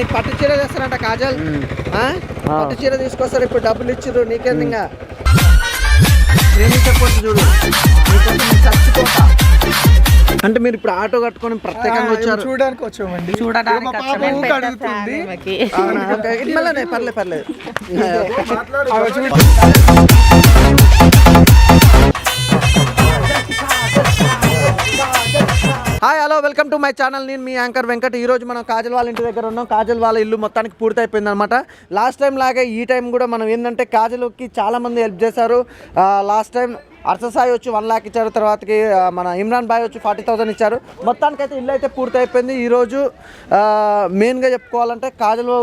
నీకు పట్టు చీర తెస్తారంట కాజల్. ఆ? పట్టు చీర తీసుకొస్తారు ఇప్పుడు డబ్బులు ఇచ్చిర్రు నీకేంది ఇంకా? ప్రేమించకపోతే చూడు. చచ్చిపోతా. అంటే మీరు ఇప్పుడు ఆటో కట్టుకొని ప్రత్యేకంగా వచ్చారు. చూడడానికి వచ్చామండి. చూడడానికి మా పాప hi hello welcome to my channel నేను మీ యాంకర్ వెంకట్. ఈ రోజు మనం కాజల్ వాళ్ళ ఇంటి దగ్గర ఉన్నాం. కాజల్ వాళ్ళ ఇల్లు మొత్తానికి పూర్తయిపోయింది అనమాట లాస్ట్ టైం లాగే ఈ టైం కూడా మనం ఏంటంటే కాజల్కి చాలా మంది హెల్ప్ చేశారు. లాస్ట్ టైం అర్ససాయి వచ్చి వన్ లాక్ ఇచ్చారు. తర్వాతకి మన ఇమ్రాన్ బాయ్ వచ్చి ఫార్టీ థౌసండ్ ఇచ్చారు. మొత్తానికి అయితే ఇల్లు అయితే పూర్తయిపోయింది. ఈరోజు మెయిన్గా చెప్పుకోవాలంటే కాజల్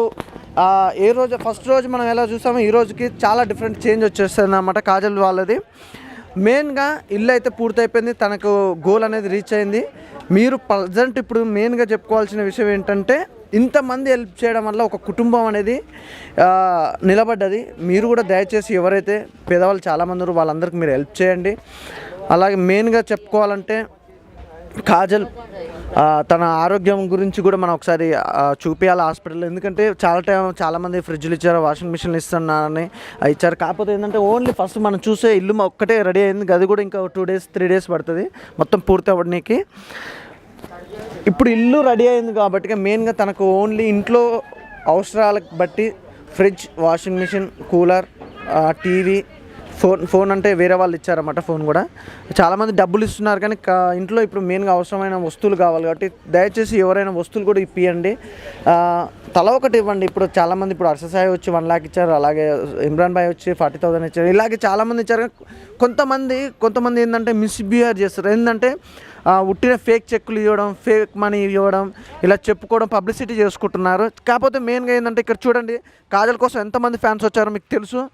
ఏ రోజు ఫస్ట్ రోజు మనం ఎలా చూసామో ఈ రోజుకి చాలా డిఫరెంట్ చేంజ్ వచ్చేస్తుంది అనమాట కాజల్ వాళ్ళది. మెయిన్గా ఇల్లు అయితే పూర్తయిపోయింది. తనకు గోల్ అనేది రీచ్ అయింది. మీరు ప్రజెంట్ ఇప్పుడు మెయిన్గా చెప్పుకోవాల్సిన విషయం ఏంటంటే ఇంతమంది హెల్ప్ చేయడం వల్ల ఒక కుటుంబం అనేది నిలబడ్డది. మీరు కూడా దయచేసి ఎవరైతే పేదవాళ్ళు చాలామంది వాళ్ళందరికీ మీరు హెల్ప్ చేయండి. అలాగే మెయిన్గా చెప్పుకోవాలంటే కాజల్ తన ఆరోగ్యం గురించి కూడా మనం ఒకసారి చూపించాలి హాస్పిటల్ ఎందుకంటే చాలా టైం చాలామంది ఫ్రిడ్జ్లు ఇచ్చారు వాషింగ్ మిషన్లు ఇస్తున్నారని ఇచ్చారు. కాకపోతే ఏంటంటే ఓన్లీ ఫస్ట్ మనం చూసే ఇల్లు ఒక్కటే రెడీ అయింది. అది కూడా ఇంకా టూ డేస్ త్రీ డేస్ పడుతుంది. మొత్తం పూర్తి అవ్వడానికి. ఇప్పుడు ఇల్లు రెడీ అయింది కాబట్టి మెయిన్గా తనకు ఓన్లీ ఇంట్లో అవసరాలకు బట్టి fridge washing machine cooler TV phone phone అంటే వేరే వాళ్ళు ఇచ్చారన్నమాట ఫోన్ కూడా. చాలామంది డబ్బులు ఇస్తున్నారు కానీ కా- ఇంట్లో ఇప్పుడు మెయిన్గా అవసరమైన వస్తువులు కావాలి కాబట్టి దయచేసి ఎవరైనా వస్తువులు కూడా ఇప్పియండి. తల ఒకటి ఇవ్వండి. ఇప్పుడు చాలామంది ఇప్పుడు అర్ససాయి వచ్చి వన్ లాక్ ఇచ్చారు అలాగే ఇమ్రాన్ భాయ్ వచ్చి ఫార్టీ థౌసండ్ ఇచ్చారు. ఇలాగే చాలామంది ఇచ్చారు కొంతమంది కొంతమంది ఏంటంటే మిస్బిహేవ్ చేస్తారు. ఏంటంటే ఉట్టిన ఫేక్ చెక్కులు ఇవ్వడం ఫేక్ మనీ ఇవ్వడం ఇలా చెప్పుకోవడం పబ్లిసిటీ చేసుకుంటున్నారు. కాకపోతే మెయిన్గా ఏంటంటే ఇక్కడ చూడండి కాజల్ కోసం ఎంతమంది ఫ్యాన్స్ వచ్చారో మీకు తెలుసు.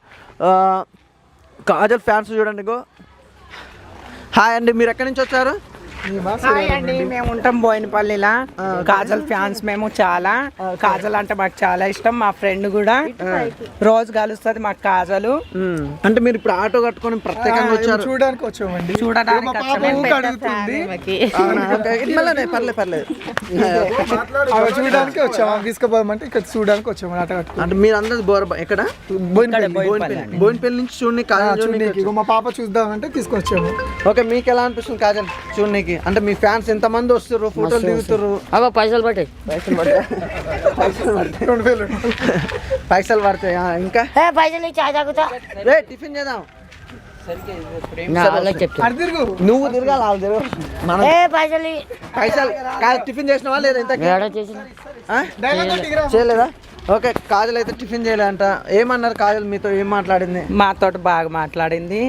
కాజల్ ఫ్యాన్స్ చూడండి గో హాయ్ అండి మీరు ఎక్కడి నుంచి వచ్చారు? హాయ్ అండి మేము ఉంటాం బోయినపల్లిలా. కాజల్ ఫ్యాన్స్ మేము చాలా. కాజల్ అంటే మాకు చాలా ఇష్టం. మా ఫ్రెండ్ కూడా రోజు కలుస్తుంది మాకు కాజలు. అంటే మీరు ఇప్పుడు ఆటో కట్టుకొని ప్రత్యేకంగా వచ్చారు. చూడడానికి వచ్చామండి. చూడడానికి పర్లేదు పర్లేదు చూడడానికి వచ్చాము ఆమె తీసుకుపోదామంటే ఇక్కడ చూడడానికి వచ్చాము ఆట కట్టుకుని. అంటే మీరు అందరు బోర్ ఎక్కడ? బోయినపల్లి. నుంచి చూడండి కాజల్ చూడండి చూడనీకి మా పాప చూద్దామంటే తీసుకొచ్చాము. ఓకే మీకు ఎలా అనిపిస్తుంది కాజల్ చూడనీకి అంటే మీ ఫ్యాన్స్ ఎంతమంది వస్తారు ఫోటోలు దిగుతారు అగో పైసలు పట్టాయి పైసలు పడతాయి రెండు వేలు. పైసలు పడతాయి? ఆ, ఇంకా? ఏ పైసలు తాగుతా. రే టిఫిన్ చేద్దాం. నువ్వు తిరగాలి వాళ్ళు తిరగ మనం ఏ పైసలు పైసలు టిఫిన్ చేసినావా లేదా ఇంత చేసిన? చేయలేదా? ఓకే కాజల్ అయితే టిఫిన్ చేయలేదంట. ఏమన్నారు కాజల్? మీతో ఏం మాట్లాడింది? మాతోటి బాగా మాట్లాడింది.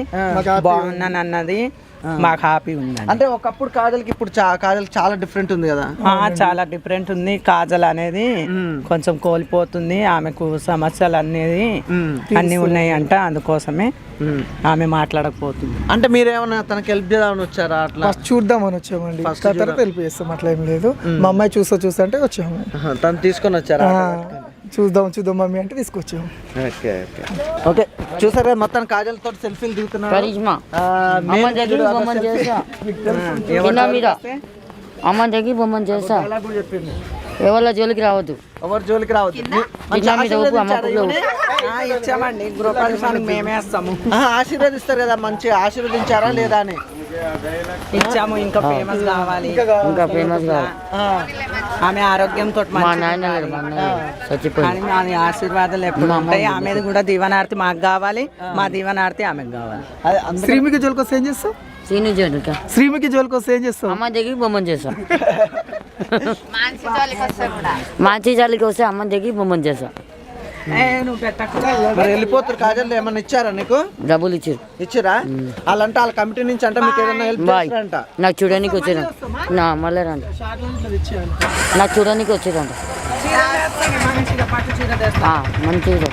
బాగున్నాను అన్నది మాకు హ్యాపీ ఉందండి. అంటే ఒకప్పుడు కాజల్కి ఇప్పుడు చా కాజల్ చాలా డిఫరెంట్ ఉంది కదా. ఆ, చాలా డిఫరెంట్ ఉంది. కాజల్ అనేది కొంచెం కోల్పోతుంది. ఆమెకు సమస్యలు అనేది అన్ని ఉన్నాయి అంట అందుకోసమే. ఆమె మాట్లాడకపోతుంది. అంటే మీరేమన్నా తనకి హెల్ప్ చేద్దామని వచ్చారా అట్లా? ఫస్ట్ చూద్దామని వచ్చామండి. తర్వాత హెల్ప్ చేస్తాం. అట్లా ఏం లేదు. మా అమ్మాయి చూస్తా చూస్తా అంటే వచ్చాము. తను తీసుకొని వచ్చారా? చూద్దాం చూద్దాం మమ్మీ అంటే తీసుకొచ్చాము ఓకే ఓకే. ఓకే చూసారా మొత్తం కాజల్ తోటి సెల్ఫీలు దిగుతున్నారు. అమ్మ దగ్గర బొమ్మను selfie. చేసా ఎవరి జోలికి రావద్దు. ఎవరి జోలికి రావద్దు. ఇచ్చామండి. గృహప్రవేశానికి మేమే వేస్తాము ఆ, ఆశీర్వదిస్తారు కదా మంచి ఆశీర్వదించారా లేదా అని? ఇచ్చాము ఇంకా ఫేమస్ కావాలి. ఇంకా ఫేమస్ ఆ, ఆమె ఆరోగ్యంతో మా నాయన చచ్చిపోయింది. ఆమె ఆశీర్వాదాలు ఎప్పుడు ఉంటాయి? ఆమెది కూడా దీవనార్తి మాకు కావాలి. మా దీవనార్తి ఆమెకు కావాలి. శ్రీమికి జోలికి వస్తే ఏం చేస్తావు? సీను జోలిక. శ్రీమికి జోలికి వస్తే ఏం చేస్తావు? అమ్మ దగ్గర బొమ్మను చేస్తా. మంచి జాలికి వస్తే అమ్మ దగ్గర బొమ్మను చేస్తా. మరి వెళ్ళిపోతారు కాజల్ ఏమన్నా ఇచ్చారా నీకు? డబ్బులు ఇచ్చారు. ఇచ్చిరా? వాళ్ళంటే వాళ్ళ కమిటీ నుంచి అంటే మీకు ఏదైనా హెల్ప్ చేస్తారంట? నాకు చూడడానికి వచ్చారు నా మళ్ళీ రండి. నాకు చూడడానికి వచ్చారంట మంచిగా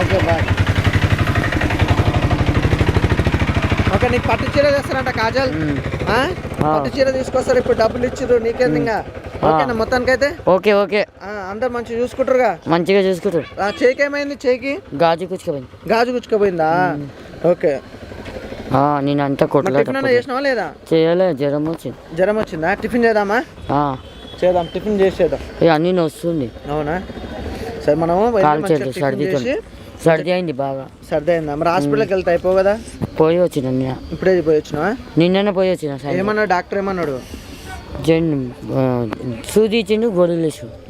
ఓకే బాయ్. ఓకే నీకు పట్టు చీర తెస్తారంట కాజల్? ఆ? పట్టు చీర తీసుకొస్తారు ఇప్పుడు డబ్బులు ఇచ్చిర్రు నీకేంది ఇంకా? ఓకేనా మొత్తానికైతే? Okay okay. ఆ, అందరు మంచిగా చూసుకుంటారుగా? మంచిగా చూసుకుంటారు. ఆ, చేయికి ఏమైంది చేయికి గాజు కూర్చుకోపోయింది గాజు గుచ్చుకుపోయిందా ఓకే. నేను అంతా మరి కొట్టలే టిఫిన్ అన్నా చేసినావా లేదా? చేయలే జ్వరం వచ్చింది. జ్వరం వచ్చిందా? టిఫిన్ చేద్దామా? చేద్దాం టిఫిన్ చేసేద్దాం. అన్నీ వస్తుంది అవునా? సరే మనం వెళ్ళి కాలు మంచిగా చేతులు టిఫిన్ సర్ది సర్ది అయింది బాగా. సర్ది అయిందా మరి హాస్పిటల్కి వెళ్తే అయిపో కదా? పోయి వచ్చిన ఇప్పుడే పోయి వచ్చినావా? నిన్ననే పోయి వచ్చిన సార్ ఏమన్నాడు? డాక్టర్ ఏమన్నాడు? ఆ, సూది ఇచ్చిండు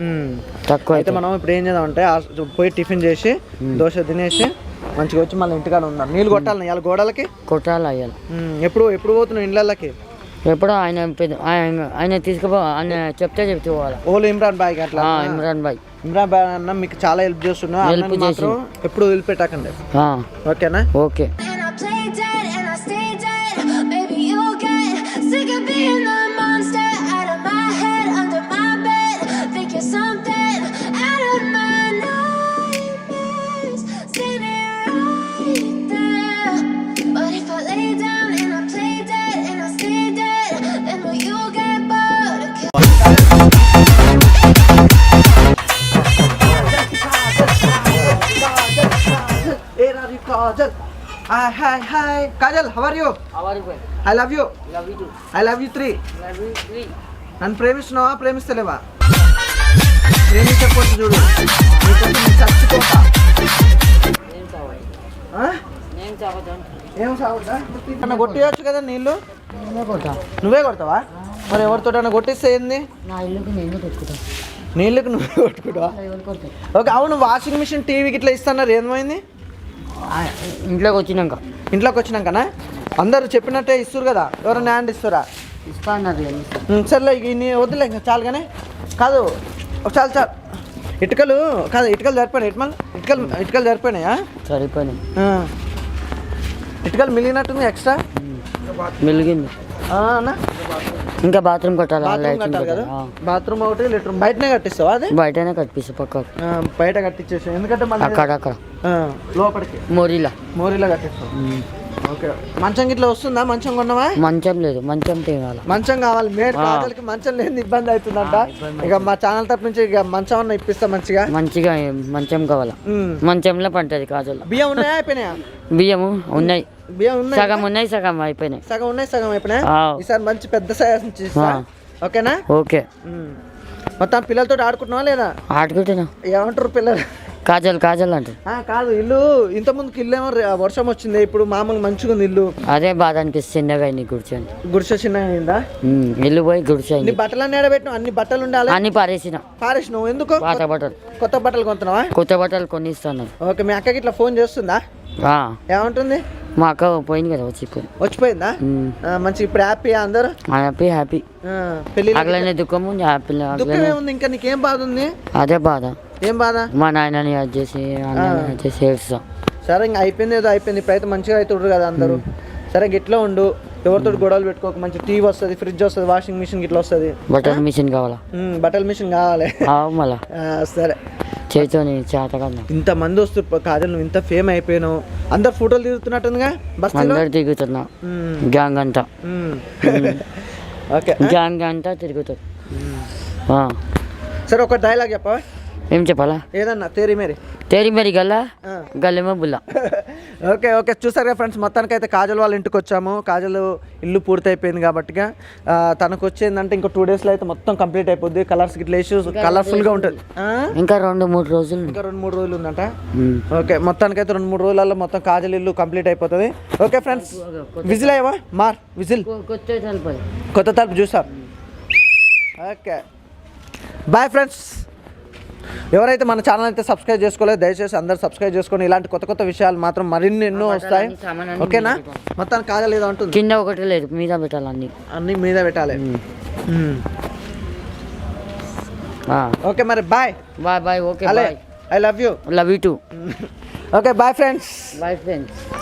ఉమ్. తక్కువ అయితే మనం ఇప్పుడు ఏం చేద్దాం అంటే పోయి టిఫిన్ చేసి దోశ తినేసి మంచిగా వచ్చి మళ్ళీ ఇంటికాడ ఉందాం. నీళ్ళు కొట్టాలి ఇవాళ గోడలకి? కొట్టాలి అయ్యాలి ఎప్పుడు ఎప్పుడు పోతున్నావు ఇళ్ళకి? ఎప్పుడో ఆయన ఆయన ఆయన తీసుకుపో ఆయన చెప్తే చెప్తే పోవాలి. ఓలు ఇమ్రాన్ బాయ్ అట్లా ఇమ్రాన్ భాయ్ ఇమ్రాన్ బాయ్ అన్న మీకు చాలా హెల్ప్ చేస్తున్నా. అన్నని మాత్రం ఎప్పుడు వదిలిపెట్టకండి. ఓకేనా? Okay. Hi hi hi Kajal how are you I love you I love you three నన్ను ప్రేమిస్తున్నావా? ప్రేమిస్తలేవా? ప్రేమించకపోతే చూడు. చచ్చిపోతా? ఏం సాగుతా నన్ను కొట్టేయచ్చు కదా నీళ్ళు? నువ్వే కొడతావా? మరి ఎవరితోటన్నా కొట్టిస్తే ఏంది? నా ఇల్లుకి నేను పెట్టుకుంటా నీళ్ళకి నువ్వే కొట్టుకుంటావా? ఓకే అవును వాషింగ్ మిషన్ టీవీకి ఇట్లా ఇస్తున్నారు. ఏమైంది ఇంట్లోకి వచ్చినాక. ఇంట్లోకి వచ్చినాకనా? అందరు చెప్పినట్టే ఇస్తారు కదా. ఎవరైనా హ్యాండ్ ఇస్తారా? ఇస్తా అన్నారు ఉమ్, సర్లే ఇక నీ వద్దులే ఇంకా చాలు కానీ. కాదు ఒక చాలు చాలు. ఇటుకలు కాదు ఇటుకలు సరిపోయినాయి. ఇటుకలు ఇటుకలు ఇటుకలు సరిపోయినాయా? సరిపోయినాయి. ఇటుకలు మిగిలినట్టుంది ఎక్స్ట్రా? మెలిగింది అన్న. ఇంకా బాత్రూమ్ కట్టాలి బాత్రూమ్ లైటింగ్ కట్టాలి కదా? కట్టాలి. బాత్రూమ్ ఒకటి లెటర్ బయటనే కట్టిస్తావా అది. బయటనే కట్టిస్తా పక్కకు. ఆ, బయట కట్టించేసి ఎందుకంటే అక్కడ అక్కడ లోపలికి. మోరీలా. మోరీలో కట్టిస్తాం ఓకే. మంచం గిట్లా వస్తుందా? మంచం కొన్నావా? మంచం లేదు మంచం తేవాలి. మంచం కావాలి. మేడ్ ఆ. కాజల్కి మంచం లేని ఇబ్బంది అవుతుందంట. ఇక మా ఛానల్ తరపు నుంచి ఇక మంచం అన్న ఇప్పిస్తా మంచిగా. మంచిగా మంచం కావాలా. మంచంలో పంటది కాజల్. బియ్యం ఉన్నాయా? అయిపోయినాయా? బియ్యము ఉన్నాయి. బియ్యం ఉన్నాయి. సగం ఉన్నాయి సగం అయిపోయినాయి. సగం ఉన్నాయి సగం అయిపోయినాయా. ఈసారి మంచి పెద్ద సైజ్ నుంచి. ఓకేనా? ఓకే. మొత్తం పిల్లలతో ఆడుకుంటున్నావా లేదా? ఆడుకుంటున్నా. ఏమంటారు పిల్లలు? కాజల్ కాజల్ అంటే ఆ, కాదు ఇల్లు ఇంత ముందుకి ఇల్లు ఏమో వర్షం వచ్చింది. ఇప్పుడు మామూలు మంచిగా ఉంది ఇల్లు. అదే బాధ అనిపిస్తుంది చిన్నగా అయింది కూర్చొని. గుడిసె చిన్నగా అయిందా? ఇల్లు పోయి నీ గుడిసైంది బట్టలు అన్ని ఆడబెట్టినావు అన్ని బట్టలు ఉండాలి అన్ని పారేసిన. పారేసి నువ్వు ఎందుకు పాత బట్టలు. కొత్త బట్టలు కొంటున్నావా? కొత్త బట్టలు కొన్ని ఇస్తాను ఓకే మీ అక్కకి ఇట్లా ఫోన్ చేస్తుందా? ఏమంటుంది? మా అక్క పోయింది కదా వచ్చి వచ్చిపోయిందా? మంచి ఇప్పుడు హ్యాపీ అందరూ? Happy happy. ఆ, పెళ్ళి అట్లనే దుఃఖం ఉంది హ్యాపీ దుఃఖం ఏముంది? ఇంకా నీకేం బాధ ఉంది? అదే బాధ. ఏం బాధ? మా నాయనని అది చేసి అన్నని అది చేసి ఏడుస్తాం. సరే ఇంకా అయిపోయింది ఏదో అయిపోయింది. ఇప్పుడైతే మంచిగా అవుతుండ్రు కదా అందరూ. సరే గిట్లా ఉండు. ఎవరితో గొడవలు పెట్టుకోక. మంచి టీవీ వస్తుంది ఫ్రిడ్జ్ వస్తుంది వాషింగ్ మిషన్ గిట్లా వస్తుంది. బట్టల మిషన్ కావాలా? బట్టల మిషన్ కావాలి. మళ్ళా. సరే. చేతితోని చేత కదా ఇంత మంది వస్తారు కాజల్ నువ్వు ఇంత ఫేమ్ అయిపోయినావు. అందరు ఫోటోలు తిరుగుతున్నట్టుందిగా బస్తీలో? అందరు తిరుగుతున్నా గ్యాంగ్ అంతా. ఓకే. గ్యాంగ్ అంతా తిరుగుతారు ఆ. సరే ఒక డైలాగ్ చెప్పవా? ఏం చెప్పాలా? ఏదన్నా తేరి మేరీ. తేరి మరి గల్లా. గల్లెమో బుల్ల. Okay okay. చూసారుగా ఫ్రెండ్స్ మొత్తానికి అయితే కాజల్ వాళ్ళ ఇంటికి వచ్చాము. కాజల్ ఇల్లు పూర్తి అయిపోయింది కాబట్టి ఆ, తనకు వచ్చేందంటే ఇంకో టూ డేస్లో అయితే మొత్తం కంప్లీట్ అయిపోద్ది. కలర్స్ గిట్ల వేసి కలర్ఫుల్గా ఉంటుంది? ఇంకా రెండు మూడు రోజులు. ఇంకా రెండు మూడు రోజులు ఉందంట. ఓకే మొత్తానికి అయితే రెండు మూడు రోజులలో మొత్తం కాజల్ ఇల్లు కంప్లీట్ అయిపోతుంది. ఓకే ఫ్రెండ్స్ విజిల్ అయ్యవా? మార్ విజిల్. కొత్త తలుపు చూసాం. ఓకే. బాయ్ ఫ్రెండ్స్ ఎవరైతే మన ఛానల్ అయితే సబ్స్క్రైబ్ చేసుకోలేదు దయచేసి అందరు సబ్స్క్రైబ్ చేసుకొని ఇలాంటి కొత్త కొత్త విషయాలు మాత్రం మరిన్ని ఎన్నో వస్తాయి. ఓకేనా? మొత్తానికి కాజల్ ఏదో ఉంటుంది? కింద ఒకటి లేదు మీద పెట్టాలి అన్ని. అన్ని మీద పెట్టాలి. ఓకే మరి bye. Bye bye okay I love you. Love you too. Okay bye friends. Bye friends.